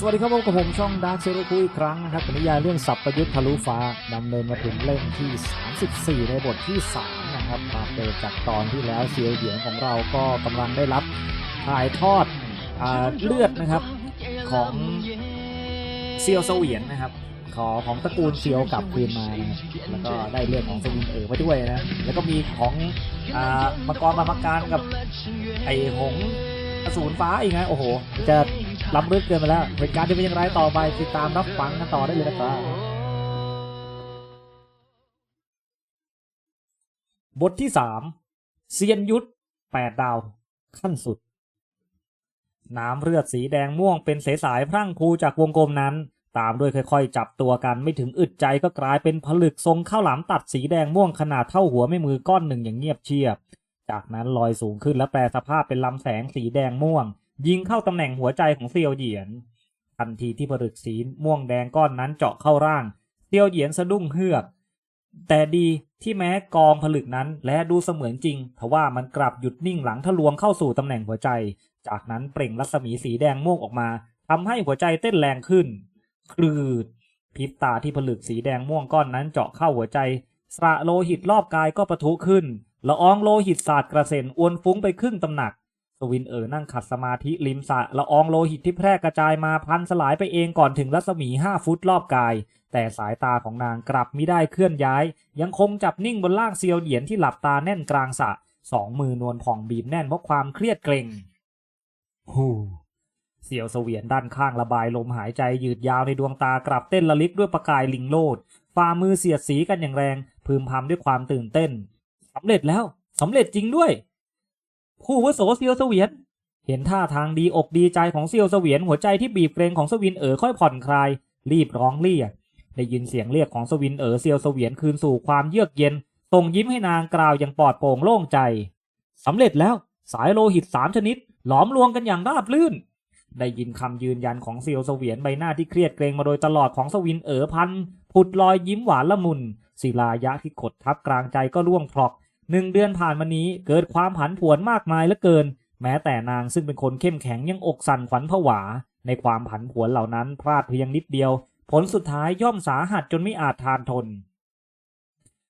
สวัสดีครับพบกับผมช่องดาร์คเซโรคุอีกครั้งนะครับนิยายเรื่องสับประยุทธ์ทะลุฟ้าดำเนินมาถึงเล่มที่ 34 ในบทที่ 3 นะครับมาเปิดจากตอนที่แล้วเซียวเหยียงของเราก็กำลังได้รับถ่ายทอดอเลือดนะครับของเซียวเสวียนนะครับ ขอของตระกูลเซียวกลับคืนมานแล้วก็ได้เลือดของสวินเอ๋อมาด้วยนะแล้วก็มีของอมังกรมามังการกับไอหงส์อสูรฟ้าอีกนะโอ้โหจะ ล้ำลึกเกินไปแล้วเหตุการณ์จะเป็นอย่างไรต่อไปติดตามรับฟังกันต่อได้เลยนะครับ บทที่สามเซียนยุทธแปดดาว ขั้นสุด น้ำเลือดสีแดงม่วงเป็นเสสายพรั่งพูจากวงกลมนั้น ตามด้วยค่อยๆ จับตัวกันไม่ถึงอึดใจก็กลายเป็นผลึกทรงข้าวหลามตัดสีแดงม่วงขนาดเท่าหัวแม่มือก้อนหนึ่งอย่างเงียบเชียบ จากนั้นลอยสูงขึ้นและแปลสภาพเป็นลำแสงสีแดงม่วง ยิงเข้าตำแหน่งหัวใจของเซียวเหยียน ทันทีที่ผลึกสีม่วงแดงก้อนนั้นเจาะเข้าร่าง เซียวเหยียนสะดุ้งเฮือก แต่ดีที่แม้กองผลึกนั้นและดูเสมือนจริงทว่ามันกลับหยุดนิ่งหลังทะลวงเข้าสู่ตำแหน่งหัวใจ จากนั้นเปล่งรัศมีสีแดงม่วงออกมาทำให้หัวใจเต้นแรงขึ้นคลืดพริบตาที่ผลึกสีแดงม่วงก้อนนั้นเจาะเข้าหัวใจสระโลหิตรอบกายก็ปะทุขึ้นละอองโลหิตสาดกระเซ็นอวนฟุ้งไปครึ่งตำหนัก สวินเอ๋อนั่งขัดสมาธิริมสระละอองโลหิตที่แพร่กระจายมาพันสลายไปเองก่อนถึงรัศมีห้าฟุตรอบกาย แต่สายตาของนางกลับมิได้เคลื่อนย้าย ยังคงจับนิ่งบนล่างเซียวเหยียนที่หลับตาแน่นกลางสระสองมือนวลผ่องบีบแน่นเพราะความเครียดเกร็งฮูเสียวเสวียนด้านข้างระบายลมหายใจยืดยาวในดวงตากลับเต้นระลิกด้วยประกายลิงโลดฝ่ามือเสียดสีกันอย่างแรง พึมพำด้วยความตื่นเต้นสำเร็จแล้วสำเร็จจริงด้วย ผู้วุโสเซียวเสวียน เห็นท่าทางดีอกดีใจของเซียวเสวียนหัวใจที่บีบเกรงของสวินเอ๋อค่อยผ่อนคลาย รีบร้องเรียกได้ยินเสียงเรียกของสวินเอ๋อเซียวเสวียนคืนสู่ความเยือกเย็นส่งยิ้มให้นางกล่าวอย่างปลอดโปร่งโล่งใจสำเร็จแล้วสายโลหิตสามชนิด หลอมรวมกันอย่างราบลื่น ได้ยินคำยืนยันของเซียวเสวียนใบหน้าที่เครียดเกรงมาโดยตลอดของสวินเอ๋อพันผุดลอยยิ้มหวานละมุนศิลายะที่กดทับกลางใจก็ร่วงพลอก หนึ่งเดือนผ่านมานี้เกิดความผันผวนมากมายเหลือเกิน แม้แต่นางซึ่งเป็นคนเข้มแข็งยังอกสั่นขวัญผวา ในความผันผวนเหล่านั้นพลาดเพียงนิดเดียว ผลสุดท้ายย่อมสาหัสจนไม่อาจทานทน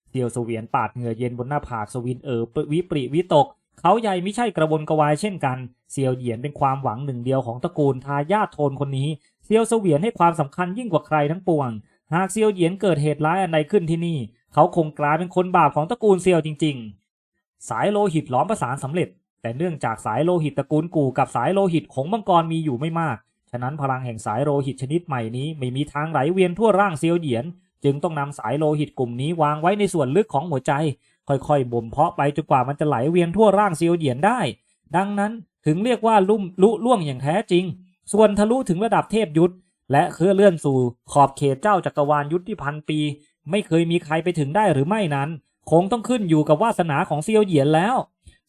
เซียวเสวียนปาดเหงื่อเย็นบนหน้าผากสวินเอ๋อวิปริวิตก เขาใหญ่ไม่ใช่กระวนกระวายเช่นกันเซียวเหยียนเป็นความหวังหนึ่งเดียวของตระกูลทายาทโทนคนนี้เซียวเสวียนให้ความสำคัญยิ่งกว่าใครทั้งปวง หากเซียวเหยียนเกิดเหตุร้ายอันใดขึ้นที่นี่ เขาคงกลายเป็นคนบาปของตระกูลเซียวจริง ๆ สายโลหิตล้อมประสานสำเร็จ แต่เนื่องจากสายโลหิตตระกูลกูกับสายโลหิตของมังกรมีอยู่ไม่มาก ฉะนั้นพลังแห่งสายโลหิตชนิดใหม่นี้ไม่มีทางไหลเวียนทั่วร่างเซียวเหยียน จึงต้องนำสายโลหิตกลุ่มนี้วางไว้ในส่วนลึกของหัวใจ ค่อยๆบ่มเพาะไปจนกว่ามันจะไหลเวียนทั่วร่างเซียวเหยียนได้ ดังนั้นถึงเรียกว่าลุ่มลุล่วงอย่างแท้จริง ส่วนทะลุถึงระดับเทพยุทธและเคลื่อนเลื่อนสู่ขอบเขตเจ้าจักรวาลยุทธที่พันปี ไม่เคยมีใครไปถึงได้หรือไม่นั้น คงต้องขึ้นอยู่กับวาสนาของเซียวเหยียนแล้ว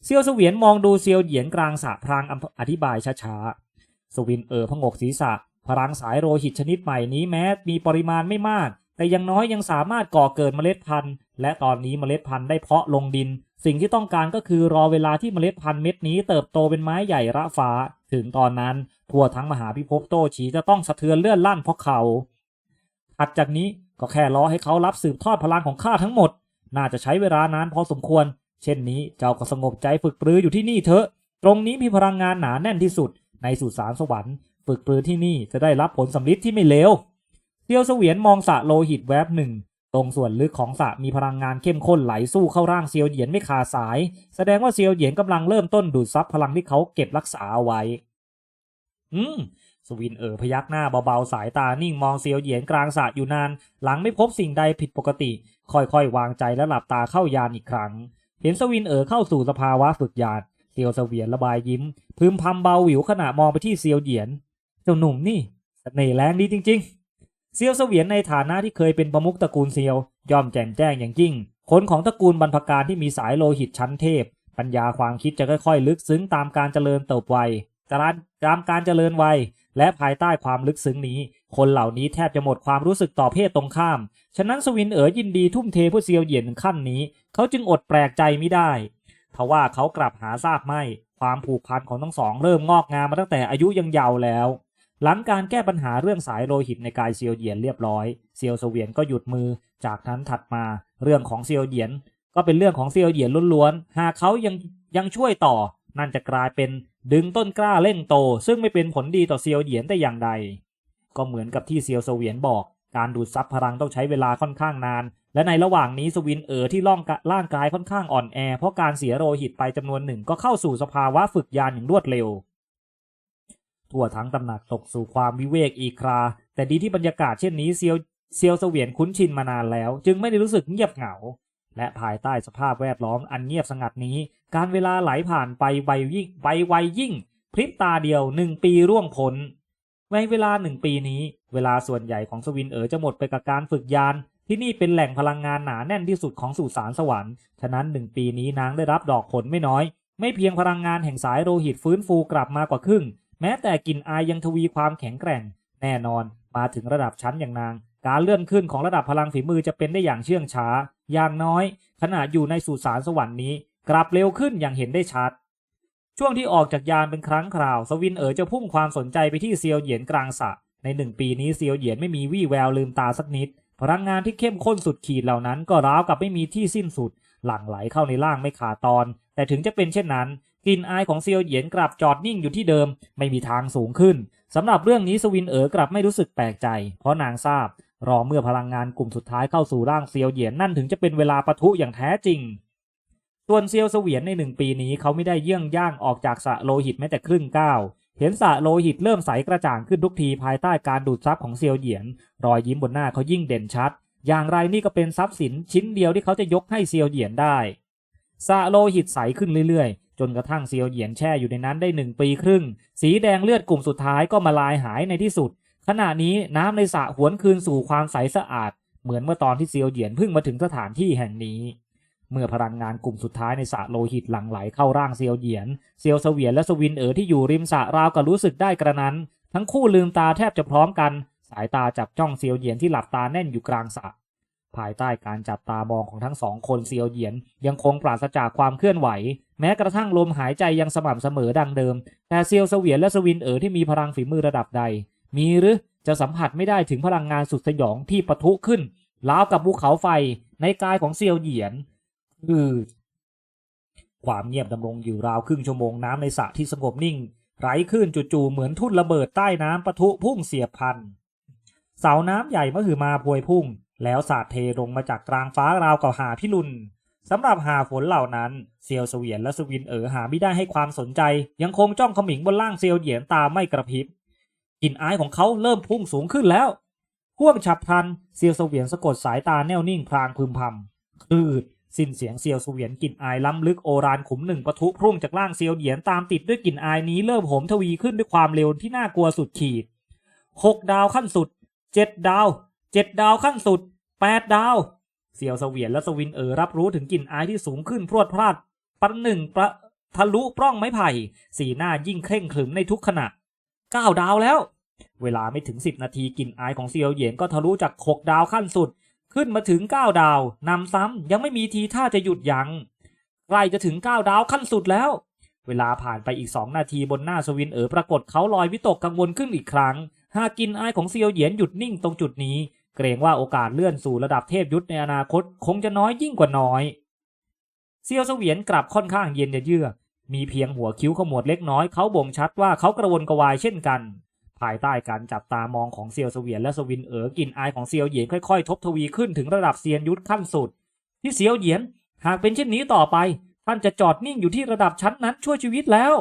เซียวเสวียนมองดูเซียวเหยียนกลางสะพรางอธิบายช้าๆสวินเอ๋อพงกศีรษะ พลังสายโลหิตชนิดใหม่นี้แม้มีปริมาณไม่มาก แต่ยังน้อยยังสามารถก่อเกิดเมล็ดพันธุ์ และตอนนี้เมล็ดพันธุ์ได้เพาะลงดิน สิ่งที่ต้องการก็คือรอเวลาที่เมล็ดพันธุ์เม็ดนี้เติบโตเป็นไม้ใหญ่ระฟ้า ถึงตอนนั้นทั่วทั้งมหาพิภพโตฉีจะต้องสะเทือนเลื่อนลั่นเพราะเขาถัดจากนี้ ก็แค่รอให้เขารับสืบทอดพลังของข้าทั้งหมด น่าจะใช้เวลานานพอสมควร เช่นนี้เจ้าก็สงบใจฝึกปรืออยู่ที่นี่เถอะ ตรงนี้มีพลังงานหนาแน่นที่สุด ในสุสานสวรรค์ ฝึกปรือที่นี่จะได้รับผลสำลิดที่ไม่เลวเซียวเสวียนมองสะโลหิตแวบหนึ่ง ตรงส่วนลึกของสะมีพลังงานเข้มข้นไหลสู้เข้าร่างเซียวเหยียนไม่ขาดสาย แสดงว่าเซียวเหยียนกำลังเริ่มต้นดูดซับพลังที่เขาเก็บรักษาเอาไว้ อืม สวินเอ๋อพยักหน้าเบาๆ สายตานิ่งมองเซียวเหยียนกลางสระอยู่นาน หลังไม่พบสิ่งใดผิดปกติ ค่อยๆ วางใจและหลับตาเข้ายานอีกครั้ง เห็นสวินเอ๋อเข้าสู่สภาวะฝึกยานเซียวเสวียนระบายยิ้ม พึมพำเบาหวิวขณะมองไปที่เซียวเหยียน เจ้าหนุ่มนี่เสน่ห์แรงดีจริง ๆ เซียวเสวียนในฐานะที่เคยเป็นประมุขตระกูลเซียว ย่อมแจ่มแจ้งอย่างยิ่งคนของตระกูลบรรพการที่มีสายโลหิตชั้นเทพ ปัญญาความคิดจะค่อยๆ ลึกซึ้งตามการเจริญเติบวัยตามการเจริญวัย และภายใต้ความลึกซึ้งนี้ คนเหล่านี้แทบจะหมดความรู้สึกต่อเพศตรงข้าม ฉะนั้นสวินเอ๋อยินดีทุ่มเทเพื่อเซียวเหยียนขั้นนี้ เขาจึงอดแปลกใจไม่ได้ทว่าเขากลับหาทราบไม่ ความผูกพันของทั้งสองเริ่มงอกงามมาตั้งแต่อายุยังเยาว์แล้ว หลังการแก้ปัญหาเรื่องสายโลหิตในกายเซียวเหยียนเรียบร้อย เซียวเสวียนก็หยุดมือ จากนั้นถัดมาเรื่องของเซียวเหยียน ก็เป็นเรื่องของเซียวเหยียนล้วนๆ หากเขายังยังช่วยต่อ นั่นจะกลายเป็นดึงต้นกล้าเร่งโต ซึ่งไม่เป็นผลดีต่อเซียวเหยียนแต่อย่างใด ก็เหมือนกับที่เซียวเสวียนบอก การดูดซับพลังต้องใช้เวลาค่อนข้างนาน และในระหว่างนี้สวินเอ๋อที่ร่องร่างกายค่อนข้างอ่อนแอ เพราะการเสียโลหิตไปจำนวนหนึ่งก็เข้าสู่สภาวะฝึกยานอย่างรวดเร็ว ทั่วทั้งตำหนักตกสู่ความวิเวกอีกครา แต่ดีที่บรรยากาศเช่นนี้เซียวเซียวเสวียนคุ้นชินมานานแล้ว จึงไม่ได้รู้สึกเงียบเหงา และภายใต้สภาพแวดล้อมอันเงียบสงัดนี้ การเวลาไหลผ่านไปไวยิ่งไปไวยิ่ง พริบตาเดียวหนึ่งปีร่วงพ้นในเวลาหนึ่งปีนี้ เวลาส่วนใหญ่ของสวินเอ๋อจะหมดไปกับการฝึกยาน ที่นี่เป็นแหล่งพลังงานหนาแน่นที่สุดของสุสานสวรรค์ ฉะนั้นหนึ่งปีนี้นางได้รับดอกผลไม่น้อย ไม่เพียงพลังงานแห่งสายโลหิตฟื้นฟูกลับมากว่าครึ่ง แม้แต่กลิ่นอายยังทวีความแข็งแกร่ง แน่นอน มาถึงระดับชั้นอย่างนาง การเลื่อนขึ้นของระดับพลังฝีมือจะเป็นได้อย่างเชื่องช้า อย่างน้อย ขณะอยู่ในสุสานสวรรค์นี้ กลับเร็วขึ้นอย่างเห็นได้ชัด ช่วงที่ออกจากยานเป็นครั้งคราว สวินเอ๋อจะพุ่งความสนใจไปที่เซียวเหยียนกลางสระในหนึ่งปีนี้เซียวเหยียนไม่มีวี่แววลืมตาสักนิด พลังงานที่เข้มข้นสุดขีดเหล่านั้น ก็ร้าวกับไม่มีที่สิ้นสุด หลั่งไหลเข้าในร่างไม่ขาดตอน แต่ถึงจะเป็นเช่นนั้นกลิ่นอายของเซียวเหยียนกลับจอดนิ่งอยู่ที่เดิม ไม่มีทางสูงขึ้นสำหรับเรื่องนี้สวินเอ๋อกลับไม่รู้สึกแปลกใจ เพราะนางทราบ รอเมื่อพลังงานกลุ่มสุดท้ายเข้าสู่ร่างเซียวเหยียนนั่นถึงจะเป็นเวลาปะทุอย่างแท้จริง ส่วนเซียวเสวียนในหนึ่งปีนี้เขาไม่ได้เยี่ยงย่างออกจากสระโลหิตแม้แต่ครึ่งก้าวเห็นสระโลหิตเริ่มใสกระจ่างขึ้นทุกทีภายใต้การดูดซับของเซียวเหยียน รอยยิ้มบนหน้าเขายิ่งเด่นชัด อย่างไรนี่ก็เป็นทรัพย์สินชิ้นเดียวที่เขาจะยกให้เซียวเหยียนได้สระโลหิตใสขึ้นเรื่อยๆ จนกระทั่งเซียวเหยียนแช่อยู่ในนั้นได้หนึ่งปีครึ่ง สีแดงเลือดกลุ่มสุดท้ายก็มาลายหายในที่สุด ขณะนี้น้ำในสระหวนคืนสู่ความใสสะอาด เหมือนเมื่อตอนที่เซียวเหยียนเพิ่งมาถึงสถานที่แห่งนี้ เมื่อพลังงานกลุ่มสุดท้ายในสระโลหิตหลั่งไหลเข้าร่างเซียวเหยียน เซียวเสวียนและสวินเอ๋อที่อยู่ริมสระราวกับรู้สึกได้กระนั้น ทั้งคู่ลืมตาแทบจะพร้อมกัน สายตาจับจ้องเซียวเหยียนที่หลับตาแน่นอยู่กลางสระภายใต้การจับตามองของทั้งสองคนเซียวเหยียน ยังคงปราศจากความเคลื่อนไหว แม้กระทั่งลมหายใจยังสม่ำเสมอดังเดิม แต่เซียวเสวียนและสวินเอ๋อที่มีพลังฝีมือระดับใด มีหรือจะสัมผัสไม่ได้ถึงพลังงานสุดสยองที่ปะทุขึ้นราวกับภูเขาไฟในกายของเซียวเหยียนคือความเงียบดำรงอยู่ราวครึ่งชั่วโมงน้ำในสระที่สงบนิ่ง ไร้คลื่นจู่ๆเหมือนทุ่นระเบิดใต้น้ำปะทุพุ่งเสียบพัน เสาน้ำใหญ่มหึมาพวยพุ่ง แล้วสาดเทลงมาจากกลางฟ้าราวกับหาพิรุณสำหรับหาฝนเหล่านั้นเซียวเสวียนและสวินเอ๋อหาไม่ได้ให้ความสนใจ ยังคงจ้องขมิงบนล่างเซียวเหยียนตาไม่กระพริบ กลิ่นอายของเขาเริ่มพุ่งสูงขึ้นแล้วห่วงฉับพลันเซียวเสวียนสะกดสายตาแน่วนิ่งพลางพึมพำคลืดสิ้นเสียงเซียวเสวียนกลิ่นอายล้ำลึกโอรานขุมหนึ่งปะทุพรุ่งจากล่างเซียวเหยียนตามติดด้วยกลิ่นอายนี้เริ่มโหมทวีขึ้นด้วยความเร็วที่น่ากลัวสุดขีดหกดาวขั้นสุดเจ็ดดาวเจ็ดดาวขั้นสุดแปดดาวเซียวเสวียนและสวินเอ๋อรับรู้ถึงกลิ่นอายที่สูงขึ้นพรวดพลาดปันหนึ่งประทะลุปล้องไม้ไผ่ สีหน้ายิ่งเคร่งขรึมในทุกขณะ เก้าดาวแล้ว เวลาไม่ถึงสิบนาทีกลิ่นอายของเซียวเหยียนก็ทะลุจากหกดาวขั้นสุด ขึ้นมาถึงเก้าดาวนำซ้ำยังไม่มีทีท่าจะหยุดยัง้งใกล้จะถึงเก้าดาวขั้นสุดแล้ว เวลาผ่านไปอีกสองนาทีบนหน้าสวินเอ๋อปรากฏเขาลอยวิตกกังวลขึ้นอีกครั้ง หากกินอายของเซียวเหยียนหยุดนิ่งตรงจุดนี้ เกรงว่าโอกาสเลื่อนสู่ระดับเทพยุทธในอนาคตคงจะน้อยยิ่งกว่าน้อยเซียวเสวียนกลับค่อนข้างเย็นเยือก มีเพียงหัวคิ้วขมวดเล็กน้อยเขาบ่งชัดว่าเขากระวนกระวายเช่นกัน ภายใต้การจับตามองของเซียวเสวียนและสวินเอ๋อกลิ่นอายของเซียวเหยียนค่อยๆ ทบทวีขึ้นถึงระดับเซียนยุทธขั้นสุด ที่เซียวเหยียนหากเป็นเช่นนี้ต่อไป ท่านจะจอดนิ่งอยู่ที่ระดับชั้นนั้นช่วยชีวิตแล้ว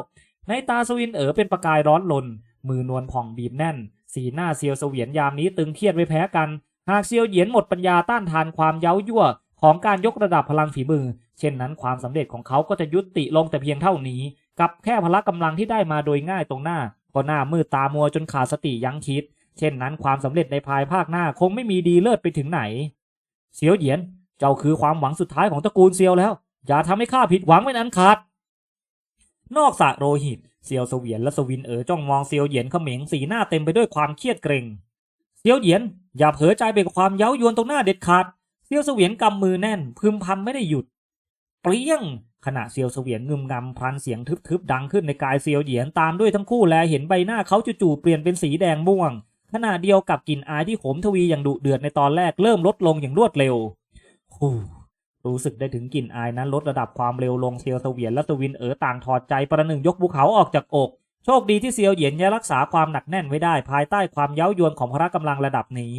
ในตาสวินเอ๋อเป็นประกายร้อนลน มือนวลผ่องบีบแน่น สีหน้าเซียวเสวียนยามนี้ตึงเครียดไม่แพ้กัน หากเซียวเหยียนหมดปัญญาต้านทานความเย้ายั่วของการยกระดับพลังฝีมือ เช่นนั้นความสำเร็จของเขาก็จะยุติลงแต่เพียงเท่านี้ กับแค่พละกำลังที่ได้มาโดยง่ายตรงหน้า ก็หน้ามืดตามัวจนขาดสติยั้งคิด เช่นนั้นความสำเร็จในภายภาคหน้าคงไม่มีดีเลิศไปถึงไหนเซียวเหยียน เจ้าคือความหวังสุดท้ายของตระกูลเซียวแล้ว อย่าทำให้ข้าผิดหวังไม่นั้นขาด นอกสะโรหิตเซียวเสวียนและสวินเอ๋อจ้องมองเซียวเหยียนเขม็งสีหน้าเต็มไปด้วยความเครียดเกรงเซียวเหยียน อย่าเผลอใจไปกับความเย้ายวนตรงหน้าเด็ดขาดเซียวเสวียนกำมือแน่นพึมพำไม่ได้หยุด เปรี้ยง ขณะเซียวเสวียนงึมงำพลันเสียงทึบๆดังขึ้นในกายเซียวเหยียนตามด้วยทั้งคู่แลเห็นใบหน้าเขาจู่ๆเปลี่ยนเป็นสีแดงม่วง ขณะเดียวกับกลิ่นอายที่โหมทวีอย่างดุเดือดในตอนแรกเริ่มลดลงอย่างรวดเร็วฮูรู้สึกได้ถึงกลิ่นอายนั้นลดระดับความเร็วลงเซียวเสวียนและตวินเอ๋อต่างถอดใจประหนึ่งยกภูเขาออกจากอก โชคดีที่เซียวเหยียนยังรักษาความหนักแน่นไว้ได้ ภายใต้ความเย้ายวนของพละกำลังระดับนี้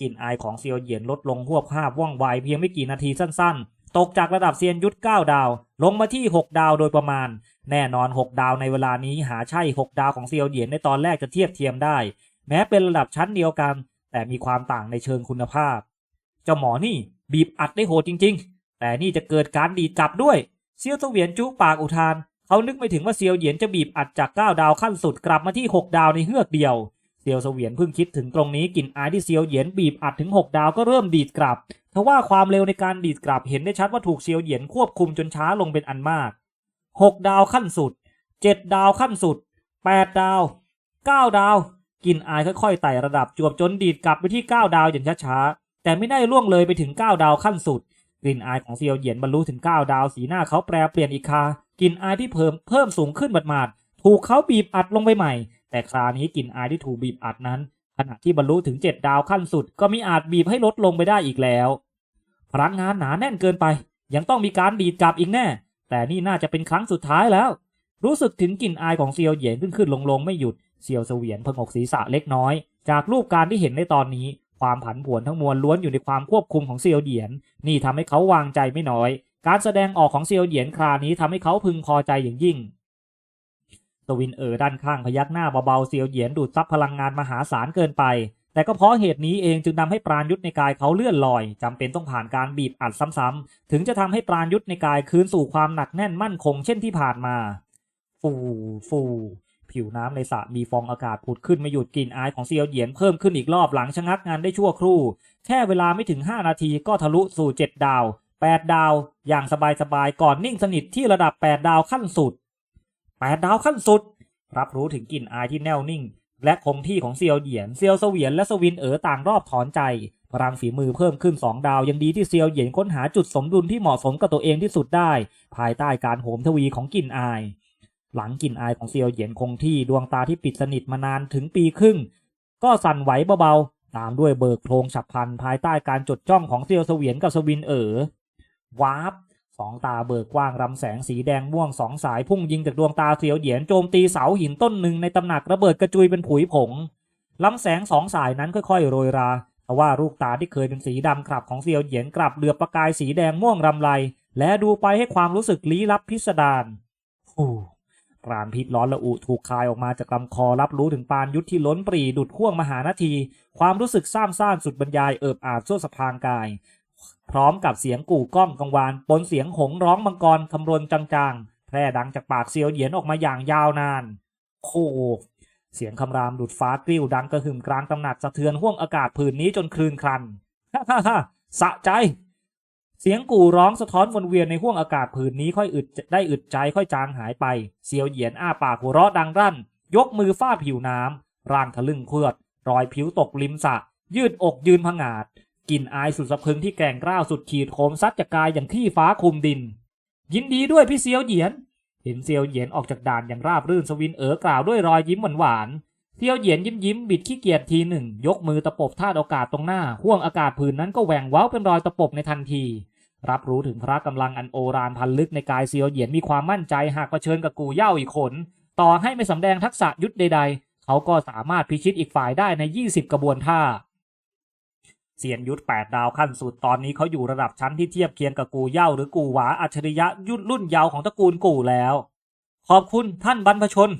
กลิ่นอายของเซียวเหยียนลดลงหวบภาพว่องไวเพียงไม่กี่นาทีสั้นๆ ตกจากระดับเซียนยุทธ9ดาว ลงมาที่ 6 ดาวโดยประมาณ แน่นอน 6 ดาวในเวลานี้หาใช่ 6 ดาวของเซียวเหยียนในตอนแรกจะเทียบเทียมได้ แม้เป็นระดับชั้นเดียวกัน แต่มีความต่างในเชิงคุณภาพ เจ้าหมอนี่บีบอัดได้โหดจริง ๆ แต่นี่จะเกิดการดีดกลับด้วยเซียวเสวียนจุปากอุทาน เขานึกไม่ถึงว่าเซียวเหยียนจะบีบอัดจาก 9 ดาวขั้นสุดกลับมาที่ 6 ดาวในเฮือกเดียว เซียวเสวียนเพิ่งคิดถึงตรงนี้กลิ่นอายที่เซียวเหยียนบีบอัดถึง 6 ดาวก็เริ่มดีดกลับทว่าความเร็วในการดีดกลับเห็นได้ชัดว่าถูกเซียวเหยียนควบคุมจนช้าลงเป็นอันมาก 6 ดาวขั้นสุด 7 ดาวขั้นสุด 8 ดาว 9 ดาวกลิ่นอายค่อยๆไต่ระดับจวบจนดีดกลับไปที่ 9 ดาวอย่างช้าๆแต่ไม่ได้ล่วงเลยไปถึง 9 ดาวขั้นสุดกลิ่นอายของเซียวเหยียนบรรลุถึง 9 ดาวสีหน้าเขาแปรเปลี่ยนอีกคากลิ่นอายที่เพิ่มเพิ่มสูงขึ้นหมาดๆถูกเขาบีบอัดลงไปใหม่ แต่คราวนี้กลิ่นอายที่ถูกบีบอัดนั้น ขณะที่บรรลุถึง7ดดาวขั้นสุด ก็มีอาจบีบให้ลดลงไปได้อีกแล้วพลังงานหนาแน่นเกินไป ยังต้องมีการดีดกลับอีกแน่ แต่นี่น่าจะเป็นครั้งสุดท้ายแล้ว รู้สึกถึงกลิ่นอายของเซียวเหยียนขึ้นขึ้นลงลงไม่หยุดเซียวเสวียนพงกศีรษะเล็กน้อย จากรูปการที่เห็นในตอนนี้ ความผันผวนทั้งมวลล้วนอยู่ในความควบคุมของเซียวเหยียน นี่ทำให้เขาวางใจไม่น้อย การแสดงออกของเซียวเหยียนครานี้ทำให้เขาพึงพอใจอย่างยิ่ง วินเอ๋อด้านข้างพยักหน้าเบาๆเซียวเหยียนดูดซับพลังงานมหาศาลเกินไป แต่ก็เพราะเหตุนี้เองจึงทำให้ปราณยุทธในกายเขาเลื่อนลอยจำเป็นต้องผ่านการบีบอัดซ้ำๆถึงจะทำให้ปราณยุทธในกายคืนสู่ความหนักแน่นมั่นคงเช่นที่ผ่านมา ฟูฟูผิวน้ำในสระมีฟองอากาศผุดขึ้นไม่หยุดกลิ่นอายของเซียวเหยียนเพิ่มขึ้นอีกรอบหลังชะงักงานได้ชั่วครู่ แค่เวลาไม่ถึง 5 นาทีก็ทะลุสู่ 7 ดาว 8 ดาว อย่างสบายๆ ก่อนนิ่งสนิทที่ระดับ 8 ดาวขั้นสุด 8 ดาวขั้นสุด รับรู้ถึงกลิ่นอายที่แน่วนิ่ง และคงที่ของเซียวเหยียน เซียวเสวียนและสวินเอ๋อต่างรอบถอนใจ พลังฝีมือเพิ่มขึ้น 2 ดาวยังดีที่เซียวเหยียนค้นหาจุดสมดุลที่เหมาะสมกับตัวเองที่สุดได้ ภายใต้การโหมทวีของกลิ่นอาย หลังกลิ่นอายของเซียวเหยียนคงที่ดวงตาที่ปิดสนิทมานานถึงปีครึ่ง ก็สั่นไหวเบาๆตามด้วยเบิกโพรงฉับพลันภายใต้การจดจ้องของเซียวเสวียนกับสวินเอ๋อวาบ สองตาเบิกกว้างรำแสงสีแดงม่วงสองสายพุ่งยิงจากดวงตาเซียวเหยียนโจมตีเสาหินต้นหนึ่งในตำหนักระเบิดกระจุยเป็นผุยผงลำแสงสองสายนั้นค่อยๆ โรยราทว่าลูกตาที่เคยเป็นสีดำกลับของเซียวเหยียนกลับเหลือบประกายสีแดงม่วงรำไร และดูไปให้ความรู้สึกลี้ลับพิสดารฮู้ปราณพิษร้อนละอุถูกคายออกมาจากลำคอรับรู้ถึงปานยุทธที่ล้นปรีดุดข่วงมหานาที ความรู้สึกซ้ำซ่านสุดบรรยายเอิบอาบทั่วสะพางกาย พร้อมกับเสียงกู่ก้องกังวานปนเสียงหงร้องมังกรคำรนจางๆ แพร่ดังจากปากเซียวเหยียนออกมาอย่างยาวนาน โคเสียงคำรามดุดฟ้ากริ้วดังกระหึ่มกลางตำหนักสะเทือนห้วงอากาศผืนนี้จนคลืนครันฮ่าฮ่าฮ่าสะใจ เสียงกู่ร้องสะท้อนวนเวียนในห้วงอากาศผืนนี้ค่อยอึดได้อึดใจค่อยจางหายไป เซียวเหยียนอ้าปากหัวเราะดังรั่น ยกมือฟาดผิวน้ำร่างทะลึ่งเคลือด รอยผิวตกริมสะ ยืดอกยืนผงาด กลิ่นอายสุดสะพึงที่แกร่งกล้าวสุดขีดโคมซัดจากกายอย่างที่ฟ้าคลุมดิน ยินดีด้วยพี่เซียวเหยียน เห็นเซียวเหยียนออกจากด่านอย่างราบรื่นสวินเอ๋อกล่าวด้วยรอยยิ้มหวานๆเซียวเหยียนยิ้มยิ้มบิดขี้เกียจทีหนึ่ง ยกมือตะปบท่าดโอกาสตรงหน้าห่วงอากาศผืนนั้นก็แหว่งเว้าเป็นรอยตะปบในทันที รับรู้ถึงพระกำลังอันโอรานพันลึกในกายเซียวเหยียนมีความมั่นใจหากเผชิญกับกูเย่าอีกคน ต่อให้ไม่สำแดงทักษะยุทธใด ๆ เขาก็สามารถพิชิตอีกฝ่ายได้ใน 20 กระบวนท่า เซียนยุทธ8ดาวขั้นสุดตอนนี้เขาอยู่ระดับชั้นที่เทียบเคียงกับกูเย่าหรือกูหวาอัจฉริยะยุทธรุ่นเยาว์ของตระกูลกูแล้ว ขอบคุณท่านบรรพชน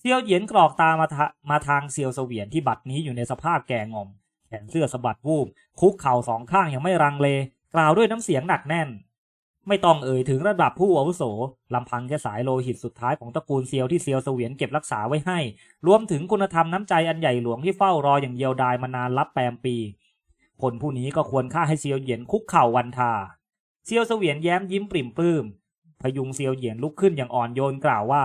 เซียวเหยียนกรอกตามาทะมาทางเซียวเสวียนที่บัดนี้อยู่ในสภาพแก่งอมแขนเสื้อสะบัดวูบคุกเข่าสองข้างยังไม่รังเล กล่าวด้วยน้ำเสียงหนักแน่น ไม่ต้องเอ่ยถึงระดับผู้อาวุโสลำพังแค่สายโลหิตสุดท้ายของตระกูลเซียวที่เซียวเสวียนเก็บรักษาไว้ให้ รวมถึงคุณธรรมน้ำใจอันใหญ่หลวงที่เฝ้ารออย่างเยียวดายมานานรับแปมปี คนผู้นี้ก็ควรค่าให้เซียวเหยียนคุกเข่าวันทา เซียวเสวียนแย้มยิ้มปริ่มปลื้ม พยุงเซียวเหยียนลุกขึ้นอย่างอ่อนโยนกล่าวว่า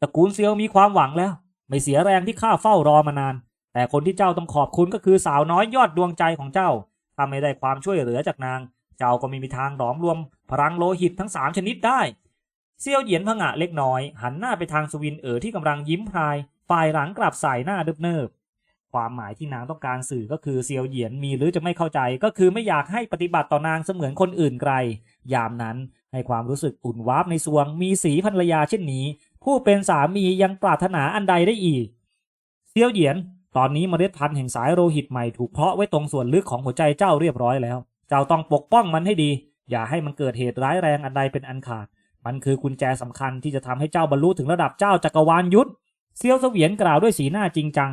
ตระกูลเซียวมีความหวังแล้ว ไม่เสียแรงที่ข้าเฝ้ารอมานาน แต่คนที่เจ้าต้องขอบคุณก็คือสาวน้อยยอดดวงใจของเจ้า ถ้าไม่ได้ความช่วยเหลือจากนาง เจ้าก็ไม่มีทางหลอมรวม พลังโลหิตทั้งสามชนิดได้ เซียวเหยียนผงะเล็กน้อย หันหน้าไปทางสวินเอ๋อที่กำลังยิ้มพาย ฝ่ายหลังกลับใส่หน้าเนิบ ความหมายที่นางต้องการสื่อก็คือเซียวเหยียนมีหรือจะไม่เข้าใจก็คือไม่อยากให้ปฏิบัติต่อนางเสมือนคนอื่นไกล ยามนั้นให้ความรู้สึกอุ่นวาบในสวง มีสีภรรยาเช่นนี้ ผู้เป็นสามียังปรารถนาอันใดได้อีกเซียวเหยียน ตอนนี้เมล็ดพันธุ์แห่งสายโลหิตใหม่ถูกเพาะไว้ตรงส่วนลึกของหัวใจเจ้าเรียบร้อยแล้ว เจ้าต้องปกป้องมันให้ดี อย่าให้มันเกิดเหตุร้ายแรงอันใดเป็นอันขาด มันคือกุญแจสำคัญที่จะทำให้เจ้าบรรลุถึงระดับเจ้าจักรวาลยุทธเซียวเสวียนกล่าวด้วยสีหน้าจริงจัง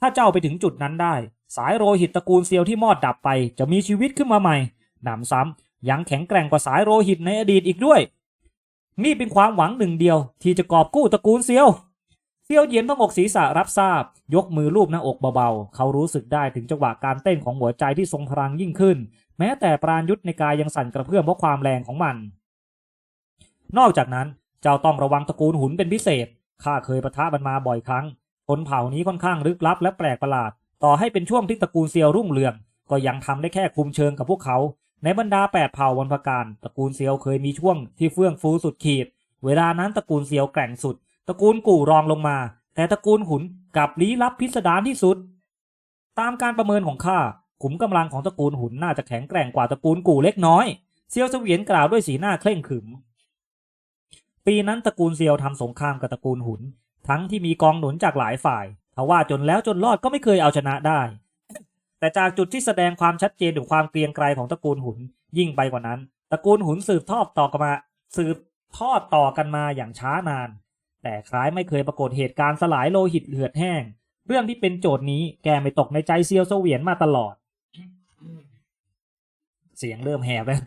ถ้าเจ้าไปถึงจุดนั้นได้ สายโลหิตตระกูลเซียวที่มอดดับไปจะมีชีวิตขึ้นมาใหม่หนำซ้ำยังแข็งแกร่งกว่าสายโลหิตในอดีตอีกด้วย นี่เป็นความหวังหนึ่งเดียวที่จะกอบกู้ตระกูลเซียว เซียวเยียนพงอกศีรษะรับทราบ ยกมือลูบหน้าอกเบาๆ เขารู้สึกได้ถึงจังหวะการเต้นของหัวใจที่ทรงพลังยิ่งขึ้น แม้แต่ปราณยุทธในกายยังสั่นกระเพื่อมเพราะความแรงของมัน นอกจากนั้นเจ้าต้องระวังตระกูลหุนเป็นพิเศษข้าเคยประทะมันมาบ่อยครั้ง คนเผ่านี้ค่อนข้างลึกลับและแปลกประหลาด ต่อให้เป็นช่วงที่ตระกูลเซียวรุ่งเรือง ก็ยังทำได้แค่คุมเชิงกับพวกเขา ในบรรดาแปดเผ่าวันพการตระกูลเซียวเคยมีช่วงที่เฟื่องฟูสุดขีด เวลานั้นตระกูลเซียวแกร่งสุด ตระกูลกู่รองลงมา แต่ตระกูลหุนกลับลี้ลับพิสดารที่สุด ตามการประเมินของข้าขุมกำลังของตระกูลหุนน่าจะแข็งแกร่งกว่าตระกูลกู่เล็กน้อย เซียวเสวียนกล่าวด้วยสีหน้าเคร่งขรึม ปีนั้นตระกูลเซียวทำสงครามกับตระกูลหุน ทั้งที่มีกองหนุนจากหลายฝ่ายทว่าจนแล้วจนรอดก็ไม่เคยเอาชนะได้ แต่จากจุดที่แสดงความชัดเจนถึงความเกรียงไกรของตระกูลหุนยิ่งไปกว่านั้น ตระกูลหุนสืบทอดต่อกันมา สืบทอดต่อกันมาอย่างช้านาน แต่คล้ายไม่เคยปรากฏเหตุการณ์สลายโลหิตเหือดแห้ง เรื่องที่เป็นโจทย์นี้แกไม่ตกในใจเซียวเสวียนมาตลอด เสียงเริ่มแหบแล้ว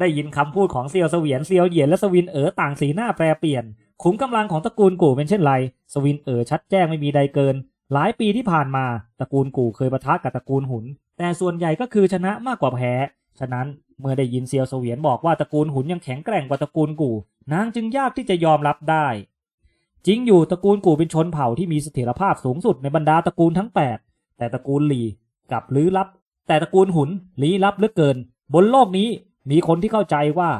ได้ยินคำพูดของเซียวเสวียนเซียวเหยียนและสวินเอ๋อต่างสีหน้าแปรเปลี่ยน ขุมกำลังของตระกูลกู่เป็นเช่นไร สวินเอ๋อชัดแจ้งไม่มีใดเกิน หลายปีที่ผ่านมาตระกูลกู่เคยปะทะกับตระกูลหุน แต่ส่วนใหญ่ก็คือชนะมากกว่าแพ้ ฉะนั้นเมื่อได้ยินเซียวเสวียนบอกว่าตระกูลหุนยังแข็งแกร่งกว่าตระกูลกู่ นางจึงยากที่จะยอมรับได้ จริงอยู่ตระกูลกู่เป็นชนเผ่าที่มีเสถียรภาพสูงสุดในบรรดาตระกูลทั้ง 8 แต่ตระกูลหลีกับลี้ลับ แต่ตระกูลหุนลี้ลับเหลือเกิน บนโลกนี้มีคนที่เข้าใจว่า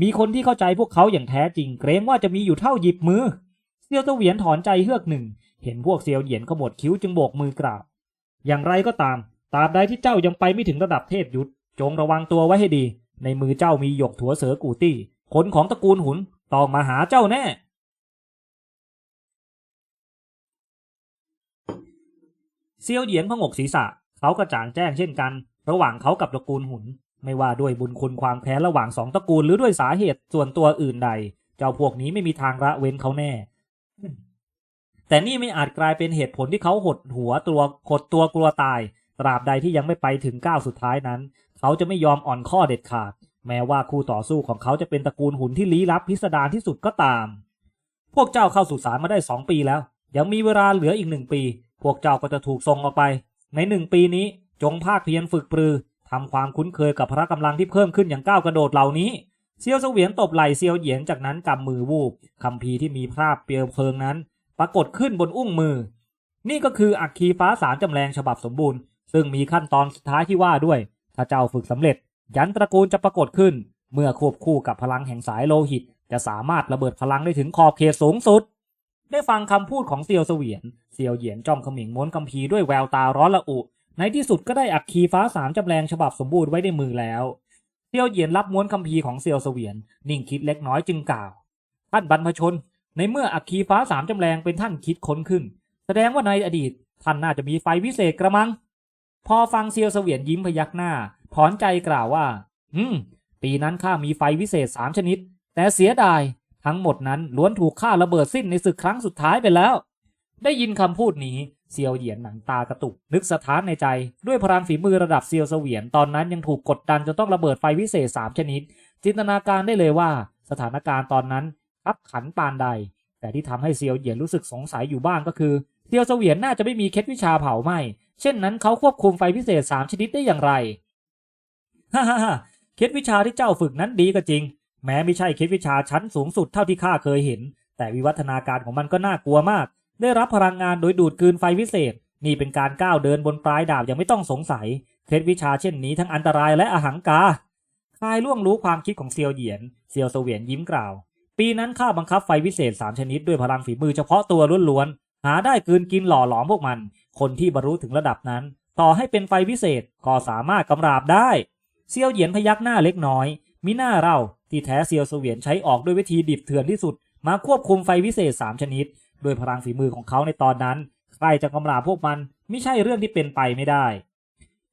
มีคนที่เข้าใจพวกเขาอย่างแท้จริงเกรงว่าจะมีอยู่เท่าหยิบมือ เซียวเสวียนถอนใจเฮือกหนึ่ง เห็นพวกเซียวเหยียนขมวดคิ้วจึงโบกมือกล่าวอย่างไรก็ตาม ตราบใดที่เจ้ายังไปไม่ถึงระดับเทพยุทธจงระวังตัวไว้ให้ดี ในมือเจ้ามีหยกถัวเสือกูตี้คนของตระกูลหุนต้องมาหาเจ้าแน่ เซียวเหยียนพงกศีรษะ เขากระจ่างแจ้งเช่นกัน ระหว่างเขากับตระกูลหุน ไม่ว่าด้วยบุญคุณความแค้นระหว่างสองตระกูลหรือด้วยสาเหตุส่วนตัวอื่นใด เจ้าพวกนี้ไม่มีทางละเว้นเขาแน่ แต่นี่ไม่อาจกลายเป็นเหตุผลที่เขาหดหัวตัวหดตัวกลัวตาย ตราบใดที่ยังไม่ไปถึงก้าวสุดท้ายนั้น เขาจะไม่ยอมอ่อนข้อเด็ดขาด แม้ว่าคู่ต่อสู้ของเขาจะเป็นตระกูลหุนที่ลี้ลับพิสดารที่สุดก็ตาม พวกเจ้าเข้าสู่ศาลมาได้สองปีแล้ว ยังมีเวลาเหลืออีกหนึ่งปี พวกเจ้าก็จะถูกส่งออกไป ในหนึ่งปีนี้จงภาคเพียรฝึกปรือ ทำความคุ้นเคยกับพละกำลังที่เพิ่มขึ้นอย่างก้าวกระโดดเหล่านี้เซียวเสวียนตบไหล่เซียวเหยียนจากนั้นกำมือวูบคำพีที่มีภาพเปลวเพลิงนั้น ปรากฏขึ้นบนอุ้งมือ นี่ก็คืออักคีฟ้าสารจำแรงฉบับสมบูรณ์ ซึ่งมีขั้นตอนสุดท้ายที่ว่าด้วย ถ้าเจ้าฝึกสำเร็จ ยันตระกูลจะปรากฏขึ้น เมื่อควบคู่กับพลังแห่งสายโลหิต จะสามารถระเบิดพลังได้ถึงขอบเขตสูงสุด ได้ฟังคำพูดของเซียวเสวียนเซียวเหยียนจ้องขมิงม้วนคัมภีด้วยแววตาร้อนละอุ ในที่สุดก็ได้อักคีฟ้าสามจำแรงฉบับสมบูรณ์ไว้ในมือแล้วเซียวเหยียนรับม้วนคัมภีร์ของเซียวเสวียน นิ่งคิดเล็กน้อยจึงกล่าว ท่านบรรพชน ในเมื่ออักคีฟ้าสามจำแรงเป็นท่านคิดค้นขึ้น แสดงว่าในอดีต ท่านน่าจะมีไฟวิเศษกระมัง พอฟังเซียวเสวียนยิ้มพยักหน้า ถอนใจกล่าวว่า อืม ปีนั้นข้ามีไฟวิเศษสามชนิด แต่เสียดาย ทั้งหมดนั้นล้วนถูกฆ่าระเบิดสิ้นในศึกครั้งสุดท้ายไปแล้ว ได้ยินคำพูดนี้ เซียวเหยียนหนังตากระตุก นึกสะท้านในใจด้วยพลังฝีมือระดับเซียวเสวียนตอนนั้นยังถูกกดดันจนต้องระเบิดไฟวิเศษสามชนิด จินตนาการได้เลยว่าสถานการณ์ตอนนั้นคับขันปานใด แต่ที่ทำให้เซียวเหยียนรู้สึกสงสัยอยู่บ้างก็คือเซียวเสวียนน่าจะไม่มีเคล็ดวิชาเผาไหม้เช่นนั้นเขาควบคุมไฟพิเศษสามชนิดได้อย่างไรฮ่าฮ่าฮ่าเคล็ดวิชาที่เจ้าฝึกนั้นดีก็จริง แม้ไม่ใช่เคล็ดวิชาชั้นสูงสุดเท่าที่ข้าเคยเห็น แต่วิวัฒนาการของมันก็น่ากลัวมาก ได้รับพลังงานโดยดูดกลืนไฟวิเศษ นี่เป็นการก้าวเดินบนปลายดาบอย่างไม่ต้องสงสัยเคล็ดวิชาเช่นนี้ทั้งอันตรายและอหังกาคลายล่วงรู้ความคิดของเซียวเหยียน เซียวเสวียนยิ้มกล่าว ปีนั้นข้าบังคับไฟวิเศษสามชนิดด้วยพลังฝีมือเฉพาะตัวล้วนๆ หาได้กลืนกินหล่อหลอมพวกมัน คนที่บรรลุถึงระดับนั้น ต่อให้เป็นไฟวิเศษก็สามารถกำราบได้ เซียวเหยียนพยักหน้าเล็กน้อย มิหน้าเราที่แท้เซียวเสวียนใช้ออกด้วยวิธีดิบเถื่อนที่สุด มาควบคุมไฟวิเศษสามชนิด โดยพลังฝีมือของเขาในตอนนั้นใครจะกำราบพวกมันไม่ใช่เรื่องที่เป็นไปไม่ได้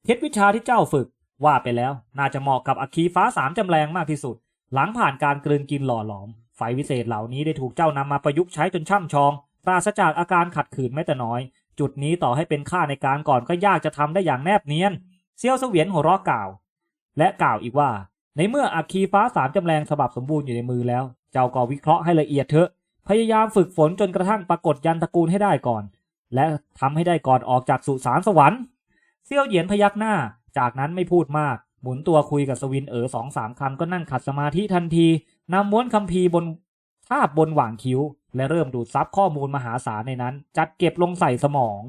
เพชรวิชาที่เจ้าฝึกว่าไปแล้ว น่าจะเหมาะกับอัคคีฟ้าสามจำแรงมากที่สุด หลังผ่านการกลืนกินหล่อหลอม ไฟวิเศษเหล่านี้ได้ถูกเจ้านำมาประยุกต์ใช้จนช่ำชอง ปราศจากอาการขัดขืนแม้แต่น้อย จุดนี้ต่อให้เป็นข้าในการก่อนก็ยากจะทำได้อย่างแนบเนียน เซียวเสวียนหัวเราะกล่าว และกล่าวอีกว่า ในเมื่ออัคคีฟ้าสามจำแรงฉบับสมบูรณ์อยู่ในมือแล้ว เจ้าก็วิเคราะห์ให้ละเอียดเถอะ พยายามฝึกฝนจนกระทั่งปรากฏยันตระกูลให้ได้ก่อน และทำให้ได้ก่อนออกจากสุสานสวรรค์เซี่ยวเหยียนพยักหน้า จากนั้นไม่พูดมาก หมุนตัวคุยกับสวินเอ๋อสองสามคำก็นั่งขัดสมาธิทันทีนำม้วนคัมภีร์บนทาบบนหว่างคิ้ว และเริ่มดูดซับข้อมูลมหาศาลในนั้น จัดเก็บลงใส่สมอง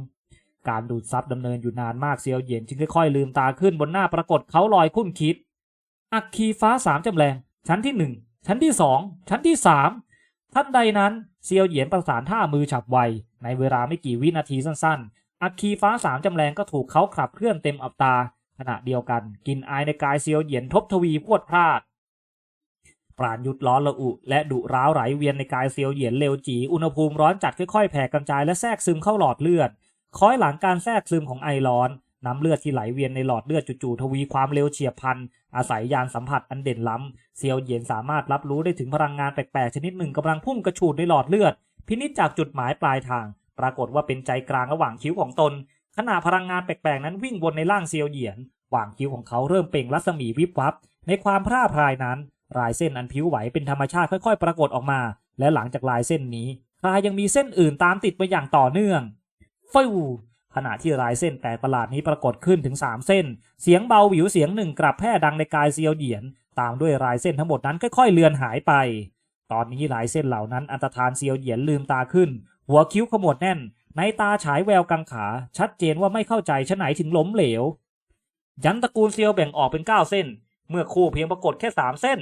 การดูดซับดำเนินอยู่นานมากเซียวเหยียนจึงค่อยๆลืมตาขึ้นบนหน้าปรากฏเขาลอยคุ้นคิด อัคคีฟ้าสามจำแรงชั้นที่หนึ่งชั้นที่สองชั้นที่สาม ท่านใดนั้นเซียวเหยียนประสานท่ามือฉับไว ในเวลาไม่กี่วินาทีสั้นๆ อัคคีฟ้าสามจำแรงก็ถูกเขาขับเคลื่อนเต็มอัตา ขณะเดียวกันกินอายในกายเซียวเหยียนทบทวีพรวดพลาด ปราณยุทธล้อละอุและดุร้าวไหลเวียนในกายเซียวเหยียนเร็วจีอุณหภูมิร้อนจัดค่อยๆแผ่กระจายและแทรกซึมเข้าหลอดเลือดคอยหลังการแทรกซึมของไอร้อนน้ำเลือดที่ไหลเวียนในหลอดเลือดจู่ๆทวีความเร็วเฉียบพลัน อาศัยยานสัมผัสอันเด่นล้ำเซียวเหยียนสามารถรับรู้ได้ถึงพลังงานแปลกๆชนิดหนึ่งกำลังพุ่งกระฉูดในหลอดเลือด พินิจจากจุดหมายปลายทาง ปรากฏว่าเป็นใจกลางระหว่างคิ้วของตนขณะพลังงานแปลกๆนั้นวิ่งวนในร่างเซียวเหยียนหว่างคิ้วของเขาเริ่มเปล่งรัศมีวิบวับ ในความพร่าพรายนั้น ลายเส้นอันผิวไหวเป็นธรรมชาติค่อยๆ ปรากฏออกมา และหลังจากลายเส้นนี้คลายยังมีเส้นอื่นตามติดมาอย่างต่อเนื่องฟิว ขณะที่ลายเส้นแปลกประหลาดนี้ปรากฏขึ้นถึง 3 เส้น เสียงเบาหวิวเสียงหนึ่งกลับแพร่ดังในกายเซียวเหยียน ตามด้วยลายเส้นทั้งหมดนั้นค่อยๆเลือนหายไป ตอนนี้ลายเส้นเหล่านั้นอันตรธานเซียวเหยียนลืมตาขึ้น หัวคิ้วขมวดแน่น ในตาฉายแววกังขา ชัดเจนว่าไม่เข้าใจชะไหนถึงล้มเหลว ยันตระกูลเซียวแบ่งออกเป็น 9 เส้น เมื่อคู่เพียงปรากฏแค่ 3 เส้น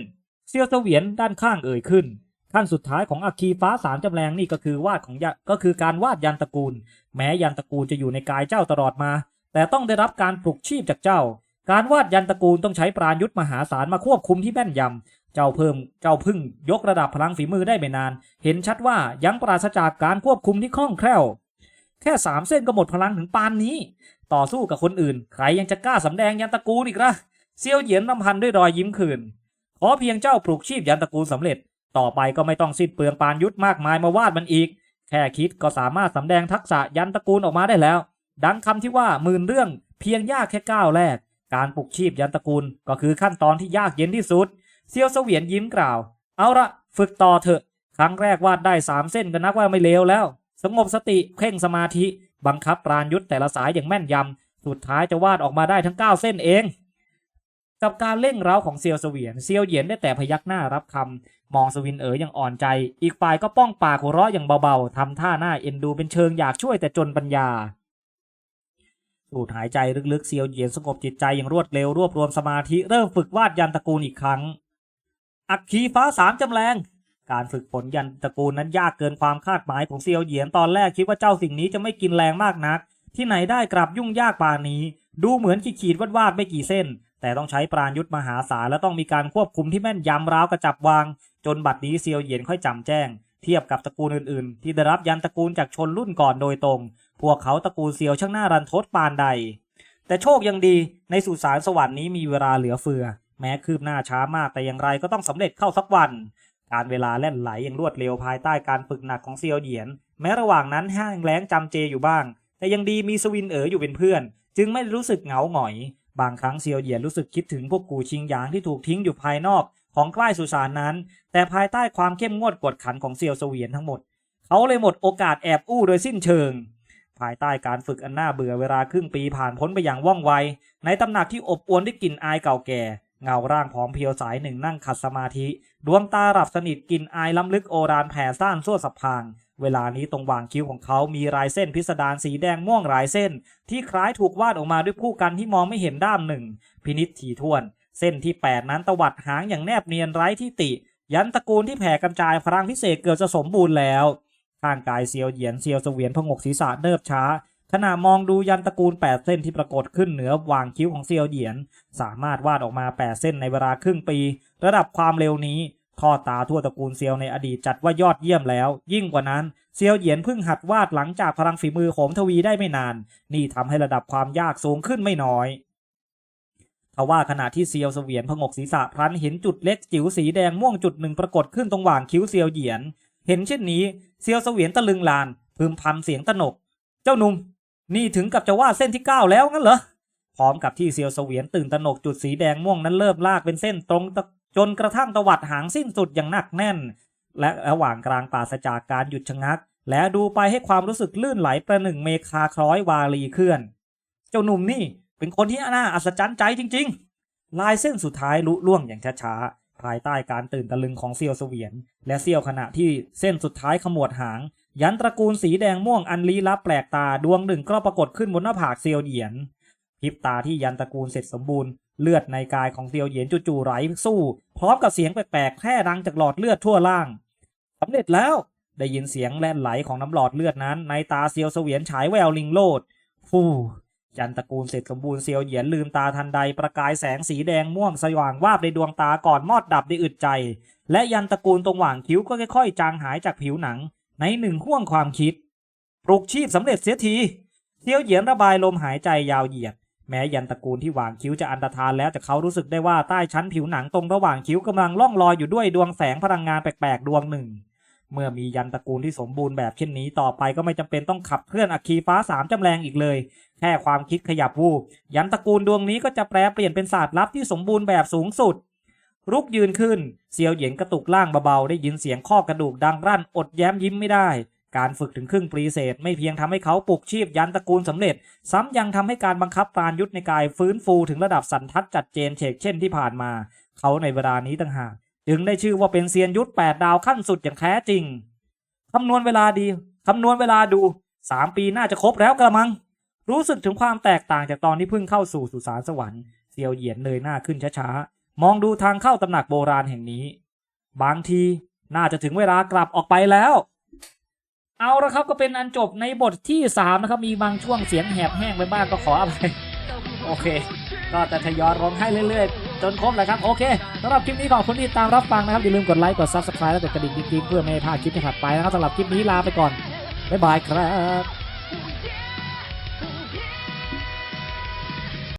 เซียวเสวียนด้านข้างเอ่ยขึ้น ขั้นสุดท้ายของอัคคีฟ้าสามจำแรงนี่ก็คือวาดของยก็คือการวาดยันตระกูล แม้ยันตระกูลจะอยู่ในกายเจ้าตลอดมา แต่ต้องได้รับการปลุกชีพจากเจ้า การวาดยันตระกูลต้องใช้ปราณยุทธมหาศาลมาควบคุมที่แม่นยำ เจ้าเพิ่มเจ้าพึ่งยกระดับพลังฝีมือได้ไม่นาน เห็นชัดว่ายังปราศจากการควบคุมที่คล่องแคล่ว แค่สามเส้นก็หมดพลังถึงปานนี้ ต่อสู้กับคนอื่นใครยังจะกล้าสำแดงยันตระกูลอีกละเซียวเหยียนรำพันด้วยรอยยิ้มคืนขอเพียงเจ้าปลุกชีพยันตระกูลสำเร็จ ต่อไปก็ไม่ต้องสิ้นเปลืองปานยุทธมากมายมาวาดมันอีก แค่คิดก็สามารถสำแดงทักษะยันตระกูลออกมาได้แล้ว ดังคำที่ว่าหมื่นเรื่องเพียงยากแค่ก้าวแรก การปลุกชีพยันตระกูลก็คือขั้นตอนที่ยากเย็นที่สุดเซียวเสวียนยิ้มกล่าว เอาละฝึกต่อเถอะ ครั้งแรกวาดได้สามเส้นก็นับว่าไม่เลวแล้ว สงบสติเพ่งสมาธิ บังคับปราณยุทธแต่ละสายอย่างแม่นยำสุดท้ายจะวาดออกมาได้ทั้ง 9 เส้นเอง กับการเร่งเร้าของเซียวเสวียนเซียวเหยียนได้แต่พยักหน้ารับคำมองสวินเอ๋ยอย่างอ่อนใจ อีกฝ่ายก็ป้องปากหัวเราะอย่างเบาๆทำท่าหน้าเอ็นดูเป็นเชิงอยากช่วยแต่จนปัญญาสูดหายใจลึกๆเซียวเหยียนสงบจิตใจอย่างรวดเร็วรวบรวมสมาธิเริ่มฝึกวาดยันตระกูลอีกครั้ง อัคคีฟ้าสามจำแรงการฝึกฝนยันตระกูลนั้นยากเกินความคาดหมายของเซียวเหยียนตอนแรกคิดว่าเจ้าสิ่งนี้จะไม่กินแรงมากนัก ที่ไหนได้กลับยุ่งยากป่านนี้ ดูเหมือนขีดๆวาดๆไม่กี่เส้น แต่ต้องใช้ปราณยุทธมหาศาลและต้องมีการควบคุมที่แม่นยำราวกระจับวาง จนบัดนี้เซียวเหยียนค่อยจำแจ้ง เทียบกับตระกูลอื่นๆ ที่ได้รับยันตระกูลจากชนรุ่นก่อนโดยตรง พวกเขาตระกูลเซียวช่างหน่ารันทดปานใด แต่โชคยังดีในสุสานสวรรค์นี้มีเวลาเหลือเฟือ แม้คืบหน้าช้ามากแต่อย่างไรก็ต้องสำเร็จเข้าสักวัน การเวลาแล่นไหลอย่างรวดเร็วภายใต้การฝึกหนักของเซียวเหยียน แม้ระหว่างนั้นห้างแล้งจำเจอยู่บ้าง แต่ยังดีมีสวินเอ๋ออยู่เป็นเพื่อน จึงไม่รู้สึกเหงาหงอย บางครั้งเซียวเหยียนรู้สึกคิดถึงพวกกูชิงหยางที่ถูกทิ้งอยู่ภายนอกของใกล้สุสานนั้น แต่ภายใต้ความเข้มงวดกวดขันของเซียวเสวียนทั้งหมด เขาเลยหมดโอกาสแอบอู้โดยสิ้นเชิง ภายใต้การฝึกอันน่าเบื่อเวลาครึ่งปีผ่านพ้นไปอย่างว่องไว ในตำหนักที่อบอวลด้วยกลิ่นอายเก่าแก่ เงาร่างผอมเพรียวสายหนึ่งนั่งขัดสมาธิ ดวงตาหลับสนิทกลิ่นอายล้ำลึกโอรานแผ่ซ่านสั่วสับพาง เวลานี้ตรงวางคิ้วของเขามีลายเส้นพิสดารสีแดงม่วงหลายเส้น ที่คล้ายถูกวาดออกมาด้วยผู้กันที่มองไม่เห็นด้ามหนึ่ง พินิษถี่ถ้วน เส้นที่ 8 นั้นตวัดหางอย่างแนบเนียนไร้ที่ติ ยันตระกูลที่แผ่กระจายพลังพิเศษเกือบจะสมบูรณ์แล้วข้างกายเซียวเหยียนเซียวเสวียนพงกศีรษะเนิบช้าขณะมองดูยันตระกูล 8 เส้นที่ปรากฏขึ้นเหนือวางคิ้วของเซียวเหยียน สามารถวาดออกมา 8 เส้นในเวลาครึ่งปี ระดับความเร็วนี้ ทอดตาทั่วตระกูลเซียวในอดีตจัดว่ายอดเยี่ยมแล้ว ยิ่งกว่านั้นเซียวเหยียนเพิ่งหัดวาดหลังจากพลังฝีมือโหมทวีได้ไม่นาน นี่ทำให้ระดับความยากสูงขึ้นไม่น้อยทว่าขณะที่เซียวเสวียนพงกศีรษะพลันเห็นจุดเล็กจิ๋วสีแดงม่วงจุดหนึ่งปรากฏขึ้นตรงหว่างคิ้วเซียวเหยียน เห็นเช่นนี้เซียวเสวียนตะลึงลาน พึมพำเสียงตนก เจ้าหนุ่มนี่ถึงกับจะวาดเส้นที่เก้าแล้วงั้นเหรอพร้อมกับที่เซียวเสวียนตื่นตระหนกจุดสีแดงม่วงนั้นเริ่มลากเป็นเส้นตรง จนกระทั่งตวัดหางสิ้นสุดอย่างหนักแน่น และระหว่างกลางปราศจากการหยุดชะงัก และดูไปให้ความรู้สึกลื่นไหลประหนึ่งเมคาคล้อยวาลีเคลื่อน เจ้าหนุ่มนี่เป็นคนที่น่าอัศจรรย์ใจจริง ๆ ลายเส้นสุดท้ายลุล่วงอย่างช้าๆภายใต้การตื่นตะลึงของเซียวเสวียน และเซียวขณะที่เส้นสุดท้ายขมวดหาง ยันตระกูลสีแดงม่วงอันลี้ลับแปลกตาดวงหนึ่งก็ปรากฏขึ้นบนหน้าผากเซียวเหยียนพริบตาที่ยันตระกูลเสร็จสมบูรณ์ เลือดในกายของเซียวเหยียนจู่ๆไหลสู้ พร้อมกับเสียงแปลกๆแพร่ดังจากหลอดเลือดทั่วล่างสำเร็จแล้วได้ยินเสียงแล่นไหลของน้ำหลอดเลือดนั้น ในตาเซียวเสวียนฉายแววลิงโลดฟู่ยันตระกูลเสร็จสมบูรณ์เซียวเหยียนลืมตาทันใดประกายแสงสีแดงม่วงสว่างวาบในดวงตาก่อนมอดดับในอึดใจ และยันตระกูลตรงหว่างคิ้วก็ค่อยๆ จางหายจากผิวหนัง ในหนึ่งห่วงความคิดปลุกชีพสำเร็จเสียทีเซียวเหยียนระบายลมหายใจยาวเหยียด แม้ยันตระกูลที่หว่างคิ้วจะอันตรธานแล้วแต่เขารู้สึกได้ว่าใต้ชั้นผิวหนังตรงระหว่างคิ้วกำลังล่องลอยอยู่ด้วยดวงแสงพลังงานแปลกๆดวงหนึ่ง เมื่อมียันตระกูลที่สมบูรณ์แบบเช่นนี้ต่อไปก็ไม่จำเป็นต้องขับเคลื่อนอัคคีฟ้าสามจำแรงอีกเลย แค่ความคิดขยับวูบยันตระกูลดวงนี้ก็จะแปลเปลี่ยนเป็นศาสตร์ลับที่สมบูรณ์แบบสูงสุดรุกยืนขึ้นเซียวเหยียนกระตุกล่างเบาๆได้ยินเสียงข้อกระดูกดังรั่นอดแย้มยิ้มไม่ได้ การฝึกถึงครึ่งปรีเศษไม่เพียงทำให้เขาปลุกชีพยันตระกูลสำเร็จ ซ้ำยังทำให้การบังคับการยุทธในกายฟื้นฟูถึงระดับสันทัดจัดเจนเฉกเช่นที่ผ่านมา เขาในเวลานี้ต่างหากจึงได้ชื่อว่าเป็นเซียนยุทธแปดดาวขั้นสุดอย่างแท้จริงคำนวณเวลาดีคำนวณเวลาดูสามปีน่าจะครบแล้วกระมัง รู้สึกถึงความแตกต่างจากตอนที่เพิ่งเข้าสู่สุสานสวรรค์เซียวเหยียนเนยหน้าขึ้นช้าๆ มองดูทางเข้าตำหนักโบราณแห่งนี้ บางทีน่าจะถึงเวลากลับออกไปแล้ว เอาละครับก็เป็นอันจบในบทที่ 3 นะครับ มีบางช่วงเสียงแหบแห้งไปบ้างก็ขออภัยโอเค ก็จะทยอยร้องให้เรื่อยๆ จนครบแหละครับ โอเคสำหรับคลิปนี้ขอบคุณที่ตามรับฟังนะครับ อย่าลืมกดไลค์กด Subscribe และกดกระดิ่งกิ๊งๆเพื่อไม่ให้พลาดคลิปที่ถัดไปนะครับสำหรับคลิปนี้ลาไปก่อนบ๊ายบายครับ